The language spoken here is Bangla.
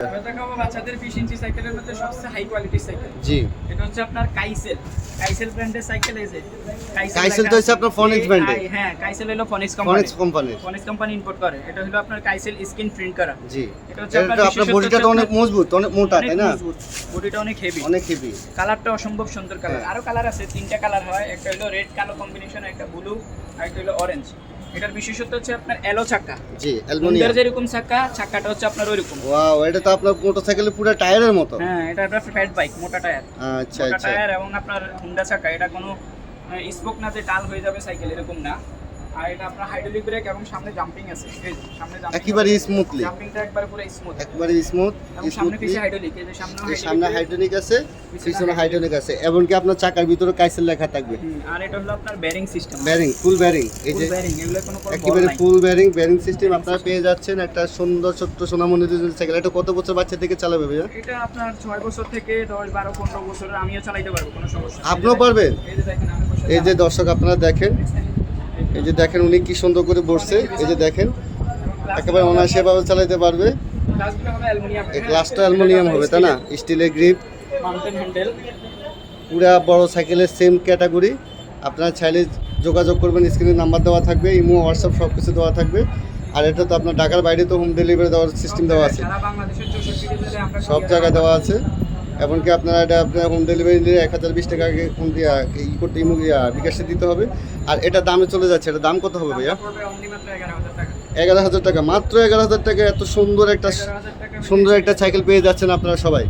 দেখাবো বাচ্চাদের বিশ ইঞ্চি সাইকেলের মধ্যে সবচেয়ে হাই কোয়ালিটির সাইকেল। জি। এটা হচ্ছে আপনার কাইসেল কাইসেল ব্র্যান্ডের সাইকেল এই কাইসেল তো হচ্ছে আপনার Phoenix brand হ্যাঁ কাইসেল হলো ফনিক্স কোম্পানি ফনিক্স কোম্পানির ফনিক্স কোম্পানি ইম্পোর্ট করে। এটা হলো আপনার কাইসেল স্ক্রিন প্রিন্ট করা। জি। এটা হচ্ছে আপনার আপনার বডিটা তো অনেক মজবুত অনেক মোটা তাই না? বডিটা অনেক হেভি অনেক হেভি কালারটা অসম্ভব সুন্দর কালার হ্যাঁ। আরও কালার আছে তিনটা কালার হয়। একটা হলো রেড কালো কম্বিনেশন একটা ব্লু আর একটা হলো অরেঞ্জ এটার বিশেষত্ব হচ্ছে আপনার এলো চাকা। জি অ্যালুমিনিয়াম। যেরকম চাকা চাকাটা হচ্ছে আপনার ওইরকম। ওয়াও এটা তো আপনার মোটরসাইকেলের পুরো টায়ারের মতো। হ্যাঁ এটা আপনার ফ্যাট বাইক মোটা টায়ার। আচ্ছা আচ্ছা। টায়ার এবং আপনার হুন্ডা চাকা এটা কোনো স্পোক না যে টাল হয়ে যাবে সাইকেল এরকম না। আর এটা আপনার হাইড্রোলিক ব্রেক এবং সামনে জাম্পিং আছে। এই যে, একেবারে স্মুথলি জাম্পিংটা একবার পুরো স্মুথ একবারে স্মুথ এবং সামনে পিছে হাইড্রোলিক এই যে সামনে সামনে হাইড্রোনিক আছে পিছনে আছে। আপনার চাকার ভিতরে কাইসেল লেখা থাকবে। আর এটা হলো আপনার bearing system bearing full bearing এই যে একেবারে ফুল ব্যারিং ব্যারিং সিস্টেম আপনারা পেয়ে যাচ্ছেন একটা সুন্দর ছোট্ট সোনামণি সাইকেল এটা কত বছর বাচ্চা থেকে চালাবে ভাইয়া? এটা আপনার ছয় বছর থেকে দশ বারো পনেরো বছরের আমিও পারব কোনো সমস্যা আপনিও পারবেন। এই যে দেখেন এই যে দর্শক আপনারা দেখেন। এই যে দেখেন উনি কি সুন্দর করে বসছে এই যে দেখেন একেবারে অনায়াসে ভাবে চালাতে পারবে। এই গ্লাসটা অ্যালুমিনিয়াম হবে তাই না? স্টিলের গ্রিপ পুরা বড় সাইকেলের সেম ক্যাটাগরি আপনারা চাইলে যোগাযোগ করবেন স্ক্রিনে নাম্বার দেওয়া থাকবে ইমো হোয়াটসঅ্যাপ সব কিছু দেওয়া থাকবে। আর এটা তো আপনার ঢাকার বাইরে তো হোম ডেলিভারি দেওয়ার সিস্টেম দেওয়া আছে। সব জায়গায় দেওয়া আছে। এমনকি আপনারা এটা আপনার হোম ডেলিভারি নিলে এক হাজার বিশ টাকা আগে ফোন দিয়ে ই করতে ইমো বিকাশে দিতে হবে। আর এটা দামে চলে যাচ্ছে এটা দাম কত হবে ভাইয়া? পড়বে only মাত্র 11,000 টাকা। এগারো হাজার টাকা। মাত্র এগারো হাজার টাকা এত সুন্দর একটা সুন্দর একটা সাইকেল পেয়ে যাচ্ছেন আপনারা সবাই।